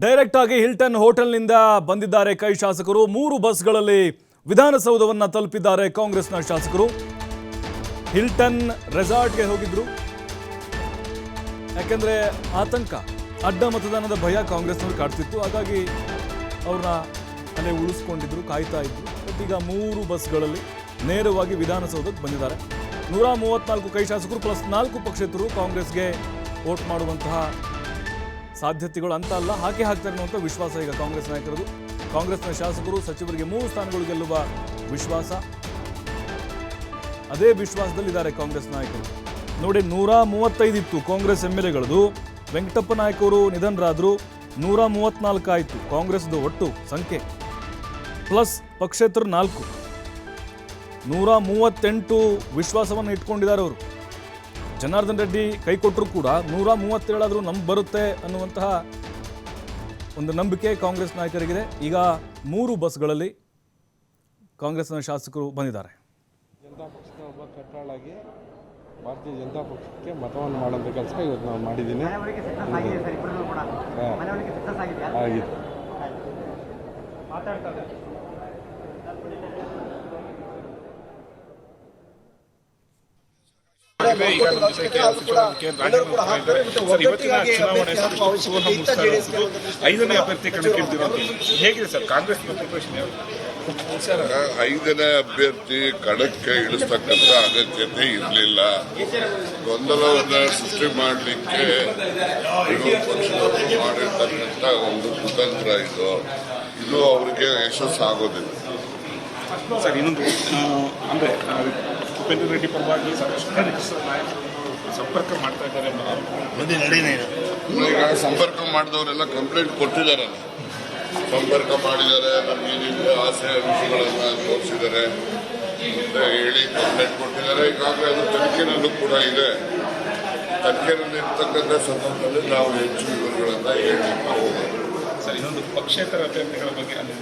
Direct ಆಗಿ Hilton ಹೋಟೆಲ್ನಿಂದ ಬಂದಿದ್ದಾರೆ ಕೈ ಶಾಸಕರು. ಮೂರು ಬಸ್ಗಳಲ್ಲಿ ವಿಧಾನಸೌಧವನ್ನು ತಲುಪಿದ್ದಾರೆ ಕಾಂಗ್ರೆಸ್ನ ಶಾಸಕರು. ಹಿಲ್ಟನ್ ರೆಸಾರ್ಟ್ಗೆ ಹೋಗಿದ್ರು. ಯಾಕೆಂದರೆ ಆತಂಕ, ಅಡ್ಡ ಮತದಾನದ ಭಯ ಕಾಂಗ್ರೆಸ್ನವ್ರು ಕಾಡ್ತಿತ್ತು. ಹಾಗಾಗಿ ಅವ್ರನ್ನ ಅಲ್ಲೇ ಉಳಿಸ್ಕೊಂಡಿದ್ರು, ಕಾಯ್ತಾ ಇದ್ರು. ಈಗ ಮೂರು ಬಸ್ಗಳಲ್ಲಿ ನೇರವಾಗಿ ವಿಧಾನಸೌಧಕ್ಕೆ ಬಂದಿದ್ದಾರೆ. ನೂರ ಮೂವತ್ನಾಲ್ಕು ಕೈ ಶಾಸಕರು ಪ್ಲಸ್ ನಾಲ್ಕು ಪಕ್ಷೇತರು ಕಾಂಗ್ರೆಸ್ಗೆ ವೋಟ್ ಮಾಡುವಂತಹ ಸಾಧ್ಯತೆಗಳು ಅಂತ ಅಲ್ಲ ಹಾಕಿ ಹಾಕ್ತಾರೆ ಅನ್ನುವಂಥ ವಿಶ್ವಾಸ ಈಗ ಕಾಂಗ್ರೆಸ್ ನಾಯಕರದು. ಕಾಂಗ್ರೆಸ್ನ ಶಾಸಕರು ಸಚಿವರಿಗೆ ಮೂರು ಸ್ಥಾನಗಳು ಗೆಲ್ಲುವ ವಿಶ್ವಾಸ. ಅದೇ ವಿಶ್ವಾಸದಲ್ಲಿದ್ದಾರೆ ಕಾಂಗ್ರೆಸ್ ನಾಯಕರು. ನೋಡಿ, ನೂರ ಮೂವತ್ತೈದು ಇತ್ತು ಕಾಂಗ್ರೆಸ್ ಎಂ ಎಲ್ ಎಗಳದು. ವೆಂಕಟಪ್ಪ ನಾಯಕರು ನಿಧನರಾದರು, ನೂರ ಮೂವತ್ನಾಲ್ಕು ಆಯಿತು ಕಾಂಗ್ರೆಸ್ದು ಒಟ್ಟು ಸಂಖ್ಯೆ. ಪ್ಲಸ್ ಪಕ್ಷೇತರ ನಾಲ್ಕು. ನೂರ ಮೂವತ್ತೆಂಟು ವಿಶ್ವಾಸವನ್ನು ಇಟ್ಕೊಂಡಿದ್ದಾರೆ ಅವರು. ಜನಾರ್ದನ್ ರೆಡ್ಡಿ ಕೈ ಕೊಟ್ಟರು ಕೂಡ ನೂರ ಮೂವತ್ತೇಳಾದರೂ ನಮ್ಗೆ ಬರುತ್ತೆ ಅನ್ನುವಂತಹ ಒಂದು ನಂಬಿಕೆ ಕಾಂಗ್ರೆಸ್ ನಾಯಕರಿಗಿದೆ. ಈಗ ಮೂರು ಬಸ್ಗಳಲ್ಲಿ ಕಾಂಗ್ರೆಸ್ನ ಶಾಸಕರು ಬಂದಿದ್ದಾರೆ. ಜನತಾ ಪಕ್ಷದ ಒಬ್ಬ ಕಟ್ಟಾಳಾಗಿ ಭಾರತೀಯ ಜನತಾ ಪಕ್ಷಕ್ಕೆ ಮತವನ್ನು ಮಾಡುವಂಥ ಕೆಲಸ ಇವತ್ತು ನಾವು ಮಾಡಿದ್ದೀನಿ. ಆಗಿದೆ ಸರ್ ಇಬ್ಬರಲ್ಲೂ ಕೂಡ ಹಾ. ಮನೆಯವರಿಗೆ ಸಕ್ಸಸ್ ಆಗಿದೆಯಾ ಆಗಿದೆ ಈಗ ನಮ್ಮ ಜೊತೆ ಸಚಿವರು ಕೆ. ರಾಜೇಂದ್ರ ಕೂಡ ಇದ್ದಾರೆ. ಸರ್, ಇವತ್ತಿನ ಚುನಾವಣೆ ಸರ್, ಸುವರ್ಣ ಮುಹೂರ್ತ ಇರೋದು. ಐದನೇ ಅಭ್ಯರ್ಥಿ ಕಣಕ್ಕಿಳಿದಿರೋದು ಹೇಗಿದೆ ಸರ್ ಕಾಂಗ್ರೆಸ್ ಐದನೇ ಅಭ್ಯರ್ಥಿ ಕಣಕ್ಕೆ ಇಳಿಸ್ತಕ್ಕಂಥ ಅಗತ್ಯತೆ ಇರಲಿಲ್ಲ. ಗೊಂದಲವನ್ನು ಸೃಷ್ಟಿ ಮಾಡಲಿಕ್ಕೆ ವಿರೋಧ ಪಕ್ಷದವರು ಮಾಡಿರ್ತಕ್ಕಂಥ ಒಂದು ಕುತಂತ್ರ ಇದು. ಇದು ಅವರಿಗೆ ಯಶಸ್ಸಾಗೋದಿಲ್ಲ. ಸರ್ ಇನ್ನೊಂದು ಅಂದ್ರೆ ಉಪೇಂದ್ರ ರೆಡ್ಡಿ ಪರವಾಗಿ ಸಾಕಷ್ಟು ನಾಯಕರು ಸಂಪರ್ಕ ಮಾಡ್ತಾ ಇದ್ದಾರೆ ಅನ್ನೋ ಆರೋಪ. ಈಗ ಸಂಪರ್ಕ ಮಾಡಿದವರೆಲ್ಲ ಕಂಪ್ಲೇಂಟ್ ಕೊಟ್ಟಿದ್ದಾರೆ. ಸಂಪರ್ಕ ಮಾಡಿದ್ದಾರೆ ನಮ್ಗೆ ಏನಿದೆ ಆಸೆ ವಿಷಯಗಳನ್ನ ತೋರಿಸಿದ್ದಾರೆ. ಅಂತ ಹೇಳಿ ಕಂಪ್ಲೇಂಟ್ ಕೊಟ್ಟಿದ್ದಾರೆ. ಈಗಾಗಲೇ ಅದು ತನಿಖೆನಲ್ಲೂ ಕೂಡ ಇದೆ. ತನಿಖೆನಲ್ಲಿ ಇರ್ತಕ್ಕಂಥ ಸಂದರ್ಭದಲ್ಲಿ ನಾವು ಹೆಚ್ಚು ವಿವರಗಳನ್ನ ಹೇಳಲಿಕ್ಕೆ ಹೋಗೋದು. ಸರ್ ಇನ್ನೊಂದು ಪಕ್ಷೇತರ ಅಭ್ಯರ್ಥಿಗಳ ಬಗ್ಗೆ ಅಲ್ಲಿ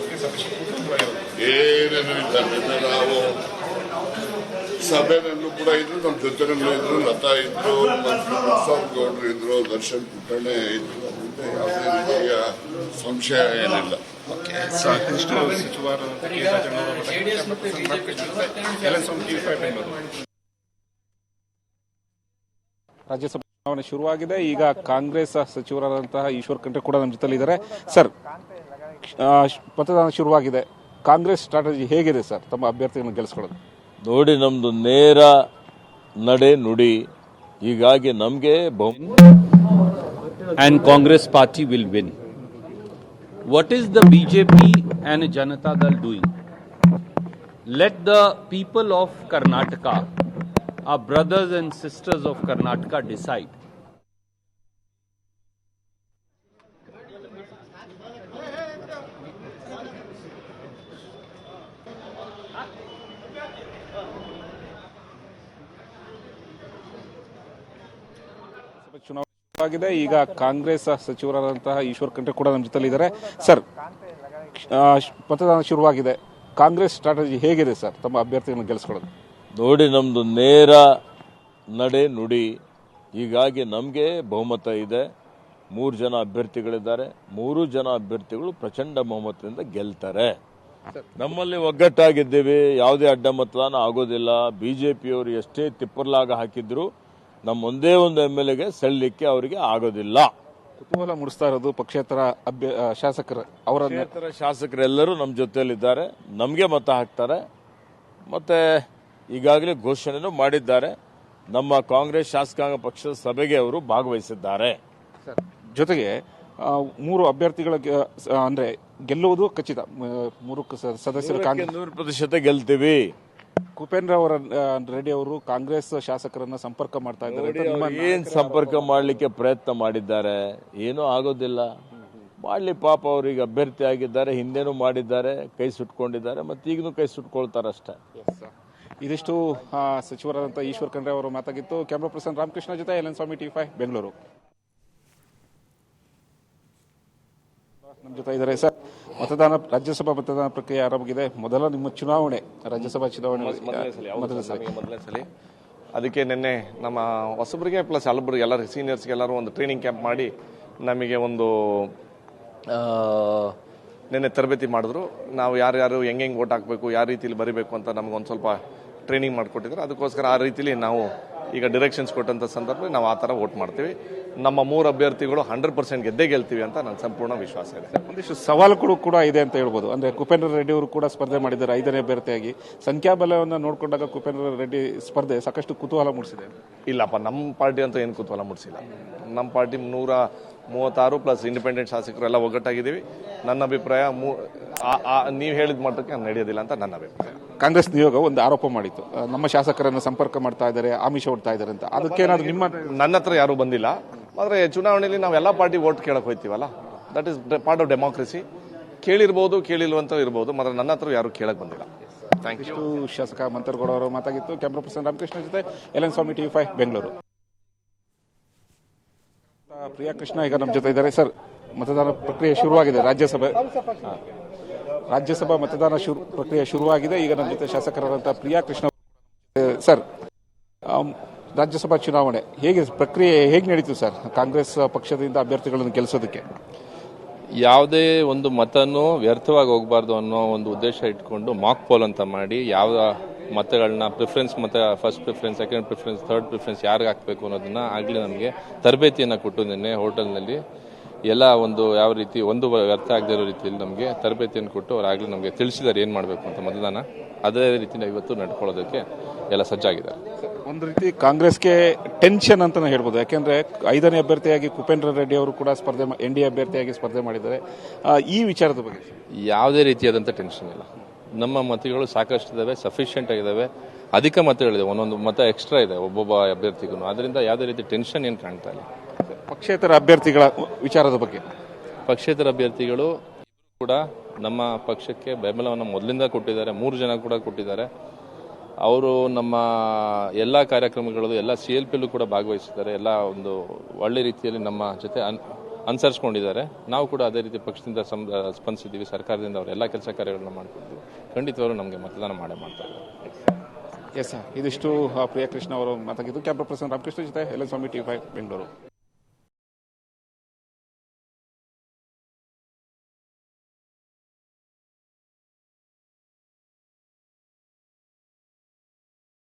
ಬಗ್ಗೆ ಸಾಕಷ್ಟು ಇರುತ್ತೆ. ಏನೇನು ಇಲ್ಲ ನಿನ್ನೆ ನಾವು ಸಭೆನಲ್ಲೂ ಕೂಡ ಇದ್ರು ನಮ್ಮ ಜೊತೆನಲ್ಲೂ ಇದ್ರು ಲತಾ ಇದ್ರು ಮತ್ತು ಪ್ರಸಾದ್ ಗೌಡ್ರು ಇದ್ರು ದರ್ಶನ್ ಪುಟ್ಟಣೆ ಇದ್ರು ಯಾವುದೇ ರೀತಿಯ ಸಂಶಯ ಏನಿಲ್ಲ. ಸಾಕಷ್ಟು ರಾಜ್ಯಸಭಾ ಚುನಾವಣೆ ಶುರುವಾಗಿದೆ. ಈಗ ಕಾಂಗ್ರೆಸ್ ಸಚಿವರಾದಂತಹ ಈಶ್ವರ್ ಖಂಡ್ರೆ ಕೂಡ ನಮ್ಮ ಜೊತೆಲಿದ್ದಾರೆ ಸರ್ ಮತದಾನ ಶುರುವಾಗಿದೆ. ಕಾಂಗ್ರೆಸ್ ಸ್ಟ್ರಾಟಜಿ ಹೇಗಿದೆ ಸರ್? ತಮ್ಮ ಅಭ್ಯರ್ಥಿಗಳನ್ನು ಗೆಲ್ಲಿಸ್ಕೊಳ್ಳೋದು ನೋಡಿ ನಮ್ದು ನೇರ ನಡೆ ನುಡಿ ಹೀಗಾಗಿ ನಮಗೆ and Congress party will win. What is the BJP and Janata Dal doing? Let the people of Karnataka, our brothers and sisters of Karnataka, decide. Lok Sabha ಚುನಾವಣೆ ಈಗ ಕಾಂಗ್ರೆಸ್ ಸಚಿವರಾದಂತಹ ಈಶ್ವರ್ ಖಂಡ್ರೆ ಕೂಡ ನಮ್ಮ ಜೊತೆಲಿದ್ದಾರೆ. ಸರ್ ಮತದಾನ ಶುರುವಾಗಿದೆ. ಕಾಂಗ್ರೆಸ್ ಸ್ಟ್ರಾಟಜಿ ಹೇಗಿದೆ ಸರ್? ತಮ್ಮ ಅಭ್ಯರ್ಥಿಗಳನ್ನು ಗೆಲ್ಸ್ಕೊಳ್ಳೋದು ನೋಡಿ, ನಮ್ದು ನೇರ ನಡೆ ನುಡಿ. ಹೀಗಾಗಿ ನಮಗೆ ಬಹುಮತ ಇದೆ. ಮೂರು ಜನ ಅಭ್ಯರ್ಥಿಗಳಿದ್ದಾರೆ. ಮೂರು ಜನ ಅಭ್ಯರ್ಥಿಗಳು ಪ್ರಚಂಡ ಬಹುಮತದಿಂದ ಗೆಲ್ತಾರೆ. ನಮ್ಮಲ್ಲಿ ಒಗ್ಗಟ್ಟಾಗಿದ್ದೀವಿ. ಯಾವುದೇ ಅಡ್ಡ ಮತದಾನ ಆಗೋದಿಲ್ಲ. ಪಿಯವರು ಎಷ್ಟೇ ತಿಪ್ಪರ್ಲಾಗ ಹಾಕಿದ್ರು ನಮ್ಮ ಒಂದೇ ಒಂದು ಎಂ ಎಲ್ ಎಗೆ ಸೆಳ್ಳಿಕ್ಕೆ ಅವರಿಗೆ ಆಗೋದಿಲ್ಲ. ಕುತೂಹಲ ಮೂಡಿಸ್ತಾ ಇರೋದು ಪಕ್ಷೇತರ ಅಭ್ಯ ಶಾಸಕರ ಅವರ ನೇತರ ಶಾಸಕರೆಲ್ಲರೂ ನಮ್ಮ ಜೊತೆಯಲ್ಲಿದ್ದಾರೆ. ನಮಗೆ ಮತ ಹಾಕ್ತಾರೆ. ಮತ್ತೆ ಈಗಾಗಲೇ ಘೋಷಣೆನೂ ಮಾಡಿದ್ದಾರೆ. ನಮ್ಮ ಕಾಂಗ್ರೆಸ್ ಶಾಸಕಾಂಗ ಪಕ್ಷದ ಸಭೆಗೆ ಅವರು ಭಾಗವಹಿಸಿದ್ದಾರೆ. ಜೊತೆಗೆ ಆ, ಮೂರು ಅಭ್ಯರ್ಥಿಗಳ ಗೆ- ಅಂದ್ರೆ ಗೆಲ್ಲುವುದು ಖಚಿತ. ಮೂರು ಸದಸ್ಯರು ಕಾಂಗ್ರೆಸ್ ನೂರು ಪ್ರತಿಶತ ಗೆಲ್ತೀವಿ. ಕುಪೇಂದ್ರ ಅವರ ರೆಡ್ಡಿ ಅವರು ಕಾಂಗ್ರೆಸ್ ಶಾಸಕರನ್ನ ಸಂಪರ್ಕ ಮಾಡ್ತಾ ಇದ್ದಾರೆ. ಏನ್ ಸಂಪರ್ಕ ಮಾಡಲಿಕ್ಕೆ ಪ್ರಯತ್ನ ಮಾಡಿದ್ದಾರೆ? ಏನೂ ಆಗೋದಿಲ್ಲ. ಮಾಡ್ಲಿ ಪಾಪ ಅವ್ರಿಗೆ ಅಭ್ಯರ್ಥಿ ಆಗಿದ್ದಾರೆ ಹಿಂದೆನೂ ಮಾಡಿದ್ದಾರೆ ಕೈ ಸುಟ್ಕೊಂಡಿದ್ದಾರೆ ಮತ್ತೆ ಈಗಲೂ ಕೈ ಸುಟ್ಕೊಳ್ತಾರಷ್ಟೇ ಇದಿಷ್ಟು ಸಚಿವರಾದಂತಹ ಈಶ್ವರ್ ಖಂಡ್ರೆ ಅವರು ಮಾತಾಗಿತ್ತು. ಕ್ಯಾಮ್ರಾ ಪರ್ಸನ್ ರಾಮಕೃಷ್ಣ ಜೊತೆ L N Swamy T five Bengaluru. ನಮ್ಮ ಜೊತೆ ಇದ್ದಾರೆ ಸರ್. ಮತದಾನ ರಾಜ್ಯಸಭಾ ಮತದಾನ ಪ್ರಕ್ರಿಯೆ ಆರಂಭಗಿದೆ. ಮೊದಲ ನಿಮ್ಮ ಚುನಾವಣೆ ರಾಜ್ಯಸಭಾ ಚುನಾವಣೆ. ಮೊದಲ ಸಲ ಮೊದಲನೇ ಸಲ? ಅದಕ್ಕೆ ನಿನ್ನೆ ನಮ್ಮ ಹೊಸಬರಿಗೆ ಪ್ಲಸ್ ಹಲಬರಿಗೆ ಎಲ್ಲರೂ ಸೀನಿಯರ್ಸ್ಗೆ ಎಲ್ಲರೂ ಒಂದು ಟ್ರೈನಿಂಗ್ ಕ್ಯಾಂಪ್ ಮಾಡಿ ನಮಗೆ ಒಂದು ನಿನ್ನೆ ನೆನ್ನೆ ತರಬೇತಿ ಮಾಡಿದ್ರು. ನಾವು ಯಾರ್ಯಾರು ಹೆಂಗೆ ಹೆಂಗೆ ಓಟ್ ಹಾಕಬೇಕು ಯಾವ ರೀತಿಲಿ ಬರಿಬೇಕು ಅಂತ ನಮ್ಗೊಂದು ಸ್ವಲ್ಪ ಟ್ರೈನಿಂಗ್ ಮಾಡಿಕೊಟ್ಟಿದ್ರು. ಅದಕ್ಕೋಸ್ಕರ ಆ ರೀತಿಲಿ ನಾವು ಈಗ ಡಿರೆಕ್ಷನ್ಸ್ ಕೊಟ್ಟಂಥ ಸಂದರ್ಭದಲ್ಲಿ ನಾವು ಆ ಥರ ವೋಟ್ ಮಾಡ್ತೀವಿ. ನಮ್ಮ ಮೂರು ಅಭ್ಯರ್ಥಿಗಳು ಹಂಡ್ರೆಡ್ ಪರ್ಸೆಂಟ್ ಗೆದ್ದೇ ಗೆಲ್ತೀವಿ ಅಂತ ನನ್ನ ಸಂಪೂರ್ಣ ವಿಶ್ವಾಸ ಇದೆ. ಒಂದಿಷ್ಟು ಸವಾಲುಗಳು ಕೂಡ ಇದೆ ಅಂತ ಹೇಳ್ಬೋದು. ಅಂದ್ರೆ ಕುಪೇಂದ್ರ ರೆಡ್ಡಿ ಅವರು ಕೂಡ ಸ್ಪರ್ಧೆ ಮಾಡಿದ್ದಾರೆ ಐದನೇ ಅಭ್ಯರ್ಥಿಯಾಗಿ. ಸಂಖ್ಯಾಬಲವನ್ನು ನೋಡಿಕೊಂಡಾಗ ಕುಪೇಂದ್ರ ರೆಡ್ಡಿ ಸ್ಪರ್ಧೆ ಸಾಕಷ್ಟು ಕುತೂಹಲ ಮೂಡಿಸಿದೆ. ಇಲ್ಲಪ್ಪ ನಮ್ಮ ಪಾರ್ಟಿ ಅಂತ ಏನು ಕುತೂಹಲ ಮೂಡಿಸಿಲ್ಲ. ನಮ್ಮ ಪಾರ್ಟಿ ನೂರ ಮೂವತ್ತಾರು ಪ್ಲಸ್ ಇಂಡಿಪೆಂಡೆಂಟ್ ಶಾಸಕರು ಎಲ್ಲ ಒಗ್ಗಟ್ಟಾಗಿದ್ದೀವಿ. ನನ್ನ ಅಭಿಪ್ರಾಯ ನೀವು ಹೇಳಿದ ಮಟ್ಟಕ್ಕೆ ನಡೆಯೋದಿಲ್ಲ ಅಂತ ನನ್ನ ಅಭಿಪ್ರಾಯ. ಕಾಂಗ್ರೆಸ್ ನಿಯೋಗ ಒಂದು ಆರೋಪ ಮಾಡಿತ್ತು. ನಮ್ಮ ಶಾಸಕರನ್ನು ಸಂಪರ್ಕ ಮಾಡ್ತಾ ಇದ್ದಾರೆ ಆಮಿಷ ಹೊಡ್ತಾ ಇದ್ದಾರೆ ಅಂತ. ಅದಕ್ಕೇನಾದ್ರು ನಿಮ್ಮ ನನ್ನ ಹತ್ರ ಯಾರೂ ಬಂದಿಲ್ಲ. ಆದರೆ ಚುನಾವಣೆಯಲ್ಲಿ ನಾವು ಎಲ್ಲ ಪಾರ್ಟಿ ವೋಟ್ ಕೇಳಕ್ಕೆ ಹೋಗ್ತೀವಲ್ಲ that is part of democracy ಕೇಳಿರ್ಬೋದು ಕೇಳಿಲ್ವಂತ ಇರ್ಬೋದು ಮಾತ್ರ ನನ್ನ ಹತ್ರ ಯಾರು ಕೇಳಕ್ ಬಂದಿಲ್ಲ. ಥ್ಯಾಂಕ್ ಯು ಶಾಸಕ ಮಂತರ್ಗೌಡ ಅವರು ಮಾತಾಗಿತ್ತು. ಕ್ಯಾಮ್ರಾ ಪರ್ಸನ್ ರಾಮಕೃಷ್ಣ ಜೊತೆ. L N Swamy TV five Bengaluru. Priya Krishna ಈಗ ನಮ್ಮ ಜೊತೆ ಇದ್ದಾರೆ. ಸರ್, ಮತದಾನ ಪ್ರಕ್ರಿಯೆ ಶುರುವಾಗಿದೆ. ರಾಜ್ಯಸಭೆ. ರಾಜ್ಯಸಭಾ ಮತದಾನ ಪ್ರಕ್ರಿಯೆ ಶುರುವಾಗಿದೆ. ಈಗ ನಮ್ಮ ಜೊತೆ ಶಾಸಕರಾದಂತಹ ಪ್ರಿಯಾ ಕೃಷ್ಣ ಸರ್ ರಾಜ್ಯಸಭಾ ಚುನಾವಣೆ ಹೇಗೆ ಪ್ರಕ್ರಿಯೆ ಹೇಗೆ ನಡೀತು ಸರ್? ಕಾಂಗ್ರೆಸ್ ಪಕ್ಷದಿಂದ ಅಭ್ಯರ್ಥಿಗಳನ್ನು ಗೆಲ್ಲಿಸೋದಕ್ಕೆ. ಯಾವುದೇ ಒಂದು ಮತನೂ ವ್ಯರ್ಥವಾಗಿ ಹೋಗಬಾರ್ದು ಅನ್ನೋ ಒಂದು ಉದ್ದೇಶ ಇಟ್ಕೊಂಡು ಮಾಕ್ ಪೋಲ್ ಅಂತ ಮಾಡಿ ಯಾವ ಮತಗಳನ್ನ ಪ್ರಿಫರೆನ್ಸ್ ಮತ first preference second preference third preference ಯಾರಿಗೆ ಹಾಕಬೇಕು ಅನ್ನೋದನ್ನ ಆಗಲೇ ನಮಗೆ ತರಬೇತಿಯನ್ನು ಕೊಟ್ಟು ನಿನ್ನೆ ಹೋಟೆಲ್ನಲ್ಲಿ ಎಲ್ಲ ಒಂದು ಯಾವ ರೀತಿ ಒಂದು ವ್ಯರ್ಥ ಆಗದಿರೋ ರೀತಿಯಲ್ಲಿ ನಮಗೆ ತರಬೇತಿಯನ್ನು ಕೊಟ್ಟು ಅವ್ರು ಆಗಲೇ ನಮಗೆ ತಿಳಿಸಿದ್ದಾರೆ ಏನು ಮಾಡಬೇಕು ಅಂತ ಮತದಾನ. ಅದೇ ರೀತಿಯಿಂದ ನಾವು ಇವತ್ತು ನಡ್ಕೊಳ್ಳೋದಕ್ಕೆ ಎಲ್ಲ ಸಜ್ಜಾಗಿದ್ದಾರೆ. ಒಂದು ರೀತಿ ಕಾಂಗ್ರೆಸ್ಗೆ ಟೆನ್ಷನ್ ಅಂತಲೇ ಹೇಳ್ಬೋದು. ಯಾಕೆಂದ್ರೆ ಐದನೇ ಅಭ್ಯರ್ಥಿಯಾಗಿ ಕುಪೇಂದ್ರ ರೆಡ್ಡಿ ಅವರು ಕೂಡ ಸ್ಪರ್ಧೆ ಎನ್ ಡಿ ಅಭ್ಯರ್ಥಿಯಾಗಿ ಸ್ಪರ್ಧೆ ಮಾಡಿದ್ದಾರೆ. ಈ ವಿಚಾರದ ಬಗ್ಗೆ. ಯಾವುದೇ ರೀತಿಯಾದಂಥ ಟೆನ್ಷನ್ ಇಲ್ಲ. ನಮ್ಮ ಮತಗಳು ಸಾಕಷ್ಟು ಇದ್ದಾವೆ ಸಫಿಷಿಯೆಂಟ್ ಆಗಿದ್ದಾವೆ ಅಧಿಕ ಮತಗಳಿದೆ ಒಂದೊಂದು ಮತ ಎಕ್ಸ್ಟ್ರಾ ಇದೆ ಒಬ್ಬೊಬ್ಬ ಅಭ್ಯರ್ಥಿಗೂ. ಅದರಿಂದ ಯಾವುದೇ ರೀತಿ ಟೆನ್ಷನ್ ಏನು ಕಾಣ್ತಾ ಇಲ್ಲ. ಪಕ್ಷೇತರ ಅಭ್ಯರ್ಥಿಗಳ ವಿಚಾರದ ಬಗ್ಗೆ. ಪಕ್ಷೇತರ ಅಭ್ಯರ್ಥಿಗಳು ಕೂಡ ನಮ್ಮ ಪಕ್ಷಕ್ಕೆ ಬೆಂಬಲವನ್ನು ಮೊದಲಿಂದ ಕೊಟ್ಟಿದ್ದಾರೆ ಮೂರು ಜನ ಕೂಡ ಕೊಟ್ಟಿದ್ದಾರೆ. ಅವರು ನಮ್ಮ ಎಲ್ಲ ಕಾರ್ಯಕ್ರಮಗಳಲ್ಲೂ ಎಲ್ಲ ಸಿ ಎಲ್ ಕೂಡ ಭಾಗವಹಿಸಿದ್ದಾರೆ. ಎಲ್ಲ ಒಂದು ಒಳ್ಳೆ ರೀತಿಯಲ್ಲಿ ನಮ್ಮ ಜೊತೆ ಅನುಸರಿಸ್ಕೊಂಡಿದ್ದಾರೆ. ನಾವು ಕೂಡ ಅದೇ ರೀತಿ ಪಕ್ಷದಿಂದ ಸ್ಪಂದಿಸಿದ್ದೀವಿ. ಸರ್ಕಾರದಿಂದ ಅವರು ಎಲ್ಲ ಕೆಲಸ ಕಾರ್ಯಗಳನ್ನ ಮಾಡಿಕೊಡ್ತೀವಿ ಖಂಡಿತವಾಗ್ಲೂ ನಮಗೆ ಮತದಾನ ಮಾಡೇ ಮಾಡ್ತಾರೆ ಎಸ್ ಸರ್ ಇದಿಷ್ಟು ಪ್ರಿಯಕೃಷ್ಣ ಕೃಷ್ಣ ಅವರು ಮಾತಾಗಿದ್ದು. ಕ್ಯಾಮ್ರಾ ಪರ್ಸನ್ ರಾಮಕೃಷ್ಣ ಜೊತೆ ಎಲ್ಲ ಸ್ವಾಮಿ ಟಿ ಫೈವ್ ಬೆಂಗಳೂರು.